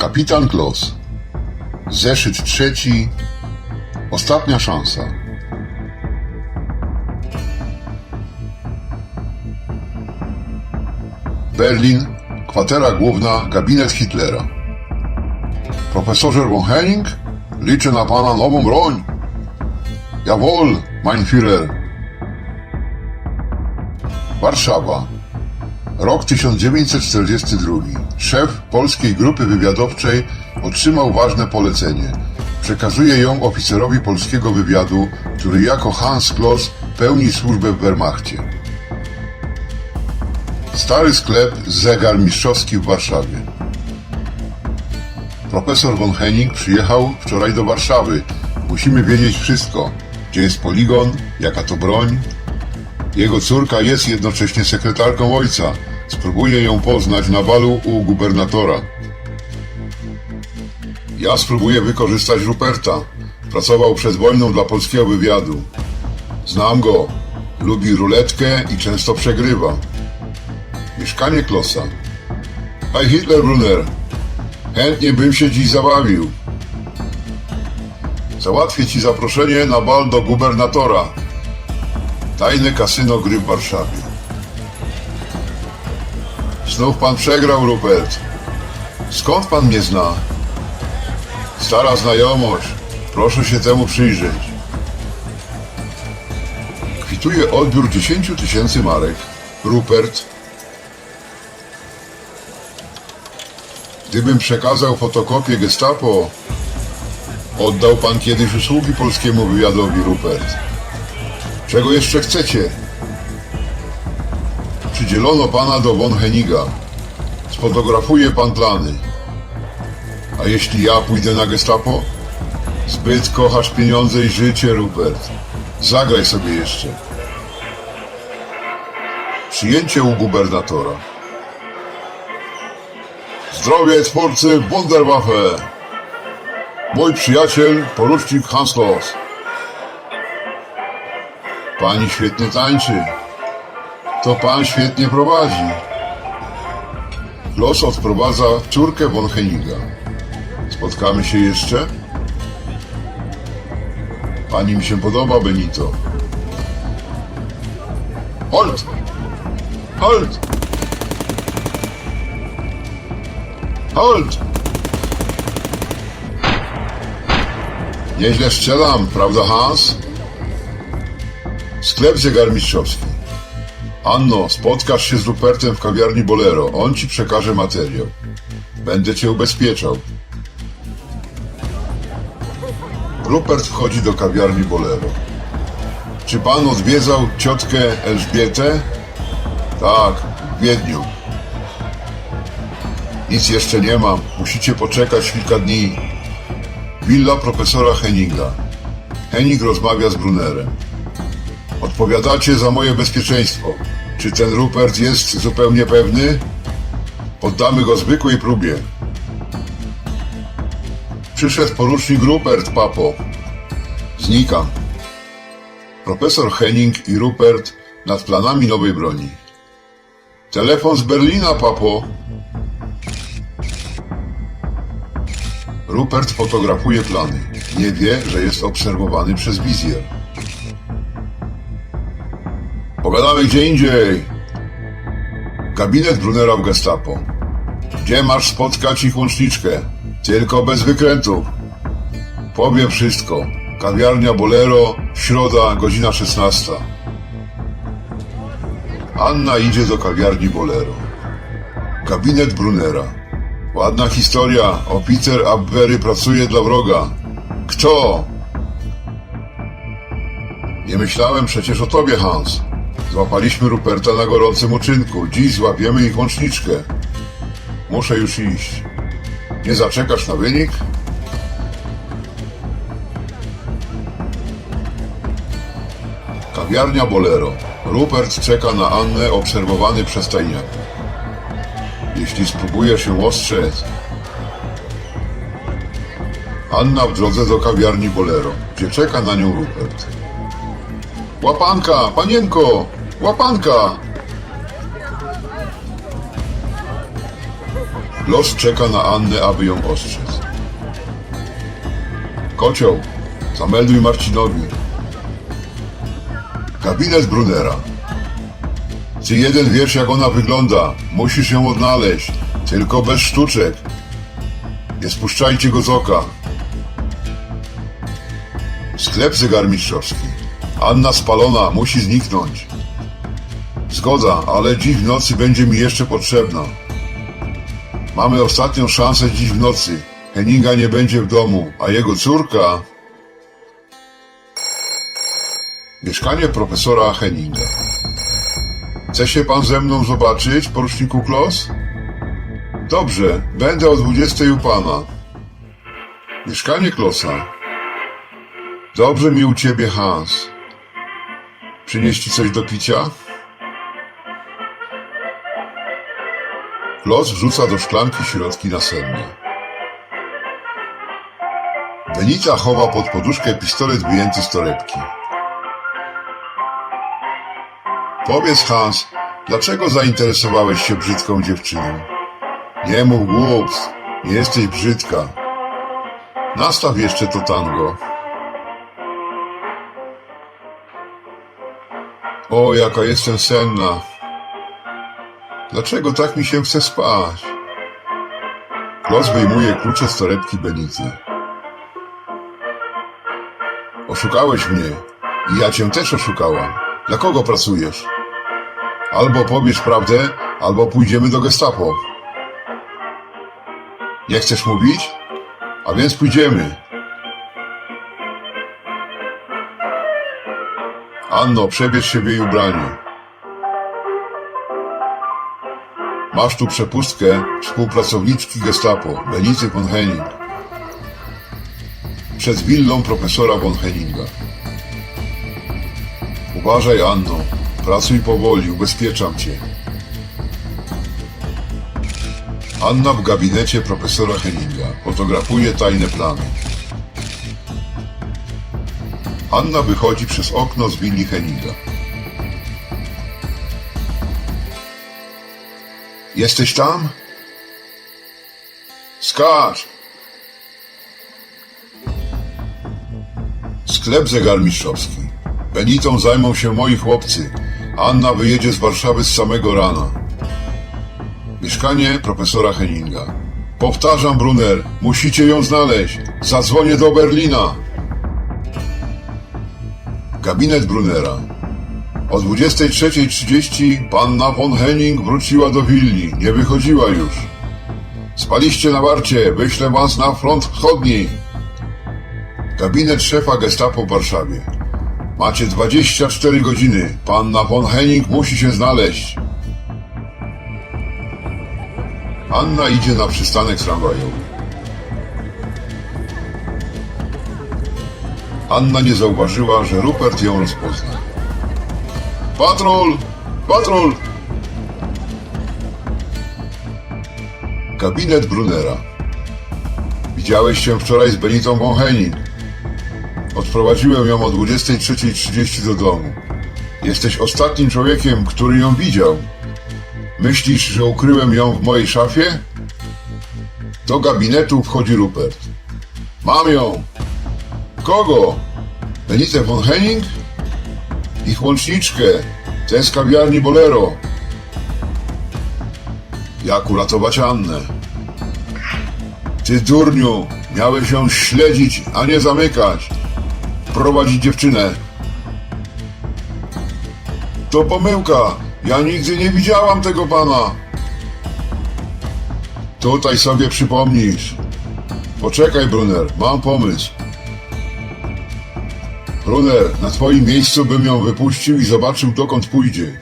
Kapitan Klos. Zeszyt trzeci. Ostatnia szansa. Berlin, kwatera główna, gabinet Hitlera. Profesorze von Henning, liczę na pana nową broń. Jawohl, mein Führer. Warszawa. Rok 1942. Szef polskiej grupy wywiadowczej otrzymał ważne polecenie. Przekazuje ją oficerowi polskiego wywiadu, który jako Hans Kloss pełni służbę w Wehrmachcie. Stary sklep Zegar Mistrzowski w Warszawie. Profesor von Henning przyjechał wczoraj do Warszawy. Musimy wiedzieć wszystko. Gdzie jest poligon, jaka to broń. Jego córka jest jednocześnie sekretarką ojca. Spróbuję ją poznać na balu u gubernatora. Ja spróbuję wykorzystać Ruperta. Pracował przed wojną dla polskiego wywiadu. Znam go. Lubi ruletkę i często przegrywa. Mieszkanie Klossa. Hej Hitler, Brunner. Chętnie bym się dziś zabawił. Załatwię ci zaproszenie na bal do gubernatora. Tajne kasyno gry w Warszawie. Znów pan przegrał, Rupert. Skąd pan mnie zna? Stara znajomość. Proszę się temu przyjrzeć. Kwituje odbiór 10 tysięcy marek. Rupert. Gdybym przekazał fotokopię gestapo, oddał pan kiedyś usługi polskiemu wywiadowi, Rupert. Czego jeszcze chcecie? Przydzielono pana do von Heniga. Sfotografuje pan plany. A jeśli ja pójdę na gestapo? Zbyt kochasz pieniądze i życie, Rupert. Zagraj sobie jeszcze. Przyjęcie u gubernatora. Zdrowie twórcy Wunderwaffe! Mój przyjaciel, porucznik Hans Loss. Pani świetnie tańczy. To pan świetnie prowadzi. Los odprowadza córkę von Henninga. Spotkamy się jeszcze? Pani mi się podoba, Benito. Halt! Halt! Halt! Nieźle strzelam, prawda Hans? Sklep zegarmistrzowski. Anno, spotkasz się z Rupertem w kawiarni Bolero. On ci przekaże materiał. Będę cię ubezpieczał. Rupert wchodzi do kawiarni Bolero. Czy pan odwiedzał ciotkę Elżbietę? Tak, w Wiedniu. Nic jeszcze nie mam. Musicie poczekać kilka dni. Willa profesora Henninga. Henning rozmawia z Brunerem. Odpowiadacie za moje bezpieczeństwo. Czy ten Rupert jest zupełnie pewny? Poddamy go zwykłej próbie. Przyszedł porucznik Rupert, papo. Znikam. Profesor Henning i Rupert nad planami nowej broni. Telefon z Berlina, papo. Rupert fotografuje plany. Nie wie, że jest obserwowany przez wizjer. Pogadamy gdzie indziej. Gabinet Brunera w Gestapo. Gdzie masz spotkać ich łączniczkę? Tylko bez wykrętów. Powiem wszystko. Kawiarnia Bolero, środa, godzina 16. Anna idzie do kawiarni Bolero. Gabinet Brunera. Ładna historia. Oficer Abwery pracuje dla wroga. Kto? Nie myślałem przecież o tobie, Hans. Złapaliśmy Ruperta na gorącym uczynku. Dziś złapiemy ich łączniczkę. Muszę już iść. Nie zaczekasz na wynik? Kawiarnia Bolero. Rupert czeka na Annę obserwowany przez tajniaka. Jeśli spróbuje się ostrzec... Anna w drodze do kawiarni Bolero, gdzie czeka na nią Rupert. Łapanka, panienko! Łapanka! Los czeka na Annę, aby ją ostrzec. Kocioł, zamelduj Marcinowi. Gabinet Brunera. Ty jeden wiesz, jak ona wygląda. Musisz ją odnaleźć. Tylko bez sztuczek. Nie spuszczajcie go z oka. Sklep zegarmistrzowski. Anna spalona, musi zniknąć. Zgoda, ale dziś w nocy będzie mi jeszcze potrzebna. Mamy ostatnią szansę dziś w nocy. Henninga nie będzie w domu, a jego córka... Mieszkanie profesora Henninga. Chce się pan ze mną zobaczyć, poruczniku Klos? Dobrze, będę o 20 u pana. Mieszkanie Klosa. Dobrze mi u ciebie, Hans. Przynieść ci coś do picia? Klos wrzuca do szklanki środki nasenne. Benita chowa pod poduszkę pistolet wyjęty z torebki. Powiedz, Hans, dlaczego zainteresowałeś się brzydką dziewczyną? Nie mów głupstw, nie jesteś brzydka. Nastaw jeszcze to tango. O, jaka jestem senna. Dlaczego tak mi się chce spać? Klos wyjmuje klucze z torebki Benity. Oszukałeś mnie i ja cię też oszukałam. Dla kogo pracujesz? Albo powiesz prawdę, albo pójdziemy do gestapo. Nie chcesz mówić? A więc pójdziemy. Anno, przebierz się w jej ubranie. Masz tu przepustkę współpracowniczki gestapo, Benity von Henning. Przed willą profesora von Henninga. Uważaj, Anno. Pracuj powoli, ubezpieczam cię. Anna w gabinecie profesora Henninga fotografuje tajne plany. Anna wychodzi przez okno z willi Henninga. Jesteś tam? Skacz! Sklep zegarmistrzowski. Benitą zajmą się moi chłopcy. Anna wyjedzie z Warszawy z samego rana. Mieszkanie profesora Henninga. Powtarzam, Brunner, musicie ją znaleźć. Zadzwonię do Berlina. Gabinet Brunera. O 23.30 panna von Henning wróciła do willi. Nie wychodziła już. Spaliście na warcie. Wyślę was na front wschodni. Gabinet szefa gestapo w Warszawie. Macie 24 godziny. Panna von Henning musi się znaleźć. Anna idzie na przystanek tramwajowy. Anna nie zauważyła, że Rupert ją rozpozna. Patrol! Patrol! Gabinet Brunera. Widziałeś się wczoraj z Benitą von Henning. Odprowadziłem ją o 23.30 do domu. Jesteś ostatnim człowiekiem, który ją widział. Myślisz, że ukryłem ją w mojej szafie? Do gabinetu wchodzi Rupert. Mam ją! Kogo? Benitę von Henning? Ich łączniczkę. Z kawiarni Bolero. Jak uratować Annę? Ty durniu, miałeś ją śledzić, a nie zamykać. Prowadzić dziewczynę. To pomyłka. Ja nigdy nie widziałam tego pana. Tutaj sobie przypomnisz. Poczekaj, Brunner, mam pomysł. Brunner, na twoim miejscu bym ją wypuścił i zobaczył, dokąd pójdzie.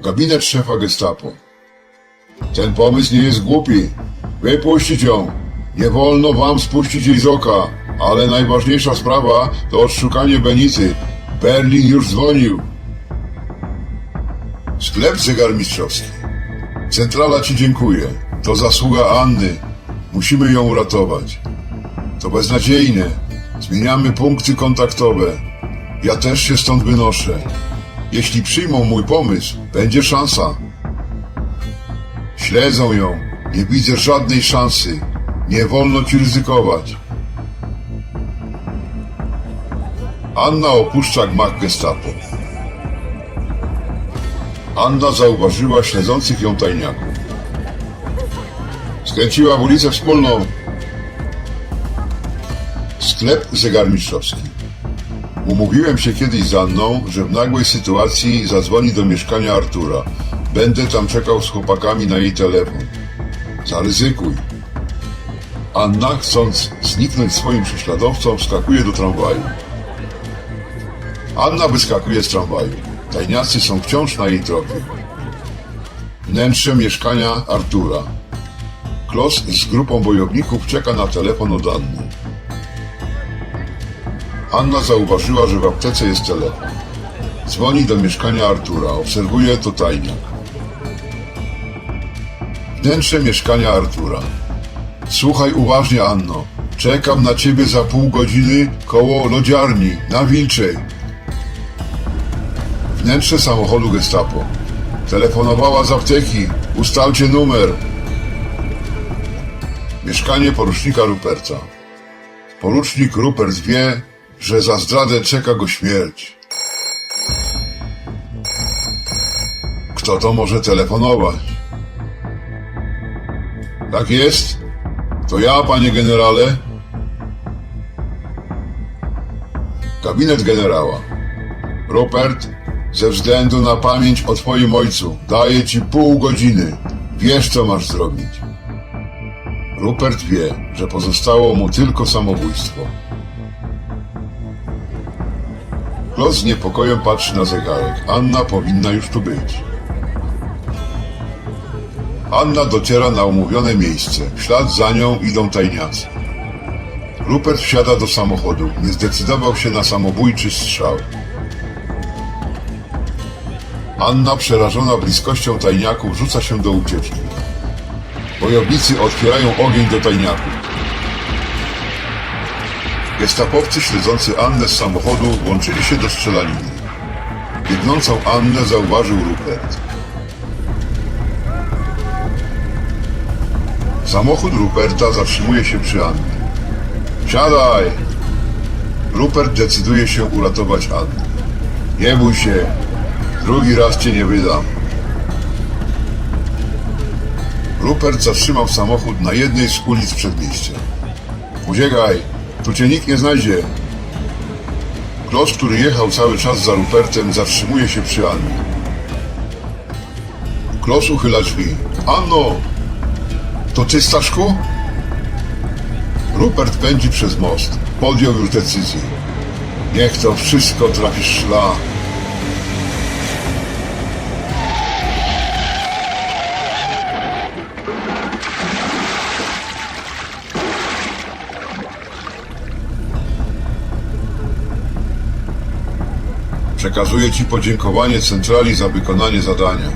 Gabinet szefa gestapo. Ten pomysł nie jest głupi. Wypuścić ją. Nie wolno wam spuścić jej z oka. Ale najważniejsza sprawa to odszukanie Benity. Berlin już dzwonił. Sklep zegarmistrzowski. Centrala ci dziękuję. To zasługa Anny. Musimy ją uratować. To beznadziejne. Zmieniamy punkty kontaktowe. Ja też się stąd wynoszę. Jeśli przyjmą mój pomysł, będzie szansa. Śledzą ją. Nie widzę żadnej szansy. Nie wolno ci ryzykować. Anna opuszcza gmach gestapo. Anna zauważyła śledzących ją tajniaków. Skręciła w ulicę wspólną. Sklep zegarmistrzowski. Umówiłem się kiedyś z Anną, że w nagłej sytuacji zadzwoni do mieszkania Artura. Będę tam czekał z chłopakami na jej telefon. Zaryzykuj. Anna, chcąc zniknąć swoim prześladowcom, wskakuje do tramwaju. Anna wyskakuje z tramwaju. Tajniacy są wciąż na jej tropie. Wnętrze mieszkania Artura. Klos z grupą bojowników czeka na telefon od Anny. Anna zauważyła, że w aptece jest telefon. Dzwoni do mieszkania Artura. Obserwuje to tajniak. Wnętrze mieszkania Artura. Słuchaj uważnie, Anno. Czekam na ciebie za pół godziny koło lodziarni na Wilczej. Wnętrze samochodu gestapo. Telefonowała z apteki. Ustalcie numer. Mieszkanie porucznika Ruperta. Porucznik Rupert wie, że za zdradę czeka go śmierć. Kto to może telefonować? Tak jest? To ja, panie generale. Gabinet generała. Rupert, ze względu na pamięć o twoim ojcu, daję ci pół godziny. Wiesz, co masz zrobić. Rupert wie, że pozostało mu tylko samobójstwo. Klos z niepokojem patrzy na zegarek. Anna powinna już tu być. Anna dociera na umówione miejsce. W ślad za nią idą tajniacy. Rupert wsiada do samochodu. Nie zdecydował się na samobójczy strzał. Anna, przerażona bliskością tajniaków, rzuca się do ucieczki. Wojownicy otwierają ogień do tajniaków. Gestapowcy śledzący Annę z samochodu włączyli się do strzelaniny. Biegnącą Annę zauważył Rupert. Samochód Ruperta zatrzymuje się przy Annie. Siadaj! Rupert decyduje się uratować Annę. Nie bój się, drugi raz cię nie wydam. Rupert zatrzymał samochód na jednej z ulic przedmieścia. Uciekaj, tu cię nikt nie znajdzie. Klos, który jechał cały czas za Rupertem, zatrzymuje się przy Annie. Klos uchyla drzwi. Anno! To ty, Staszku? Rupert pędzi przez most. Podjął już decyzję. Niech to wszystko trafi szlak. Przekazuję Ci podziękowanie centrali za wykonanie zadania.